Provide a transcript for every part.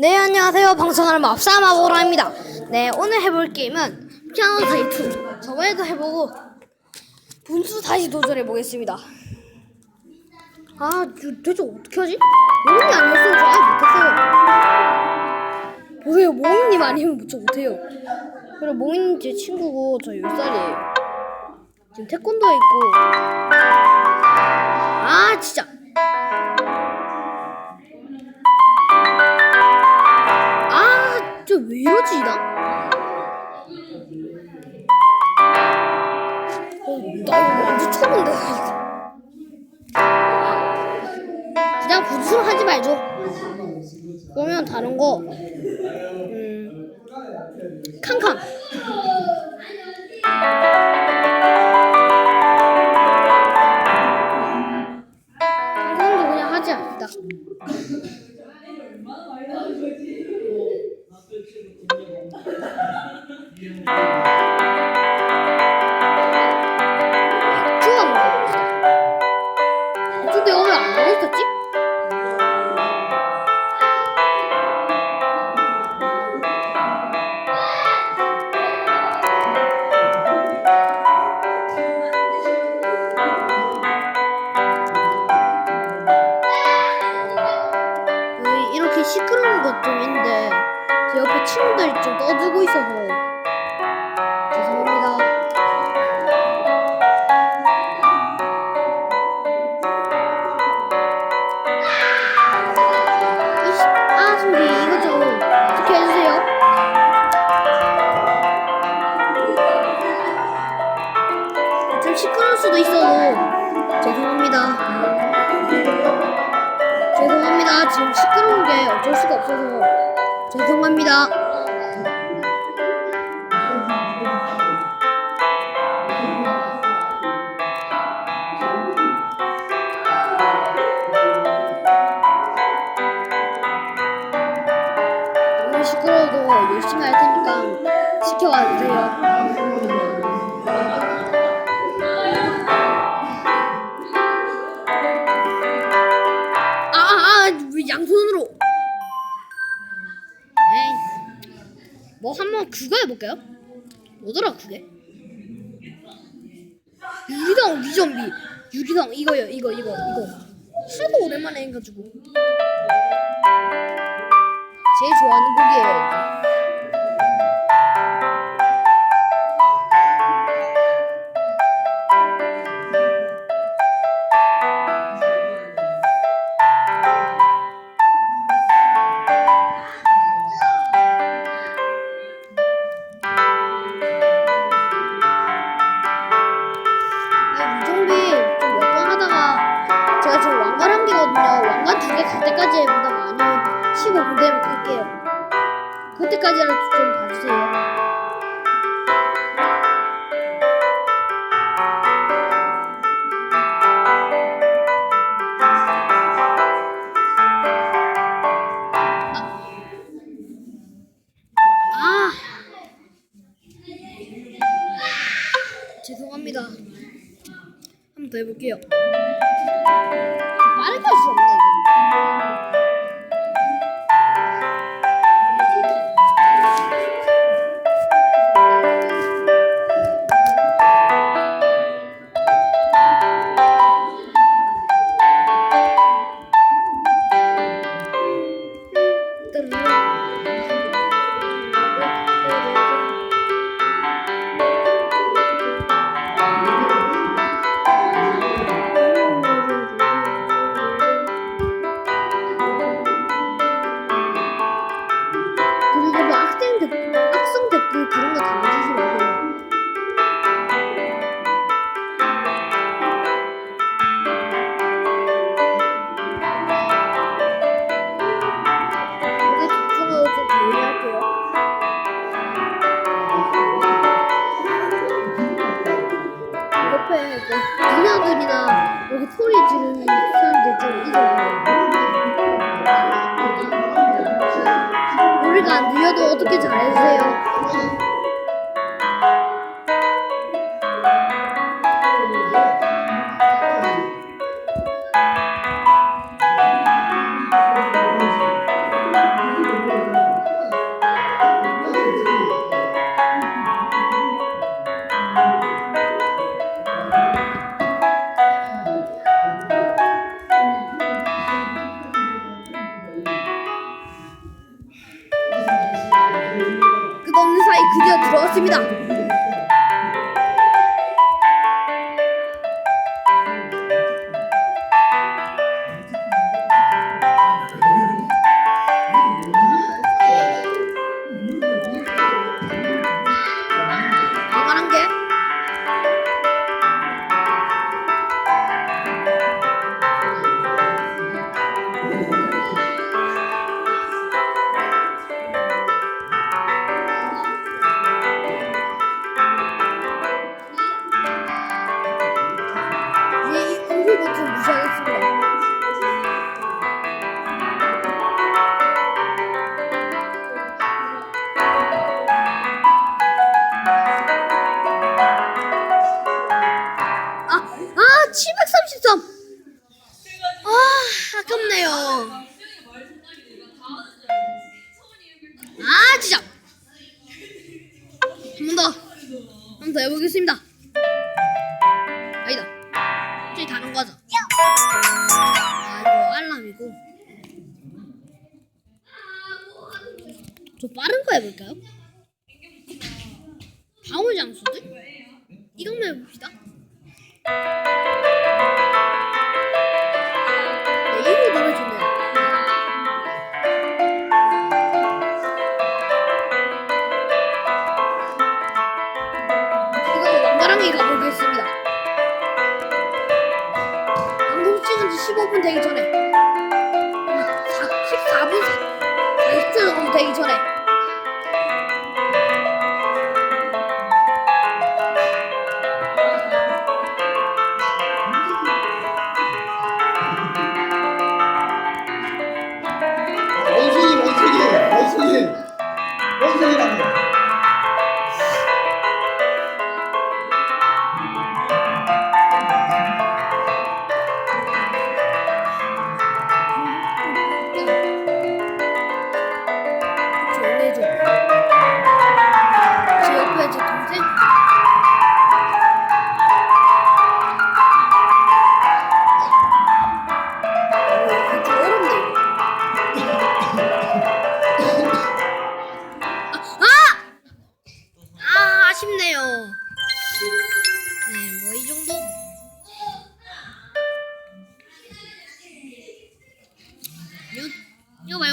네 안녕하세요. 방송하는 맙사 마보라입니다. 네 오늘 해볼 게임은 피아노 타이 2 저번에도 해보고 분수 다시 도전해 보겠습니다. 아 저, 대체 어떻게 하지? 모임이 아니었으면 저 아예 못했어요. 보세요? 모임님 아니면 저 못해요. 그리고 모임님 제 친구고 저 10살이에요. 지금 태권도에 있고. 아 진짜 왜 이러지, 나? 어, 나 이거 완전 초보인데, 이거. 그냥 부수로 하지 말죠. 그러면 다른 거, 음, 칸칸. 백 수도 있어도 죄송합니다. 죄송합니다. 지금 시끄러운 게 어쩔 수가 없어서 죄송합니다. 해볼까요? 뭐더라 그게? 유리성 위전비 유리성 이거요 이거 이거 이거 하도 오랜만에 해가지고 제일 좋아하는 곡이에요 때까지 해보다가 아니면 쉬고 그대로 갈게요. 그때까지라도 좀 봐주세요. 아, 죄송합니다. 한번 더 해볼게요. 소리 지르는 사람들 좀 잊어요. 우리가 안 들려도 어떻게 잘해주세요. 드디어 들어왔습니다. 733. 아, 아깝네요. 아, 진짜. 한 번 더. 한 번 더 해보겠습니다. 아니다. 저기 다른 거죠. 아, 이거 알람이고. 저 빠른 거 해볼까요? 방울 장수들? 이것만 해봅시다. 찍은 지 15분 되기 전에. 14분? 40초 정도 되기 전에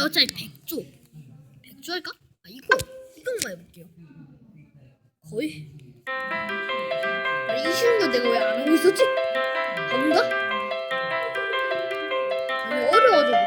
어차피 백조. 백조 할까? 아, 이거 이것만 해볼게요. 거의. 아, 이 쉬운 거 내가 왜 안 하고 있었지? 뭔가? 너무 어려워져.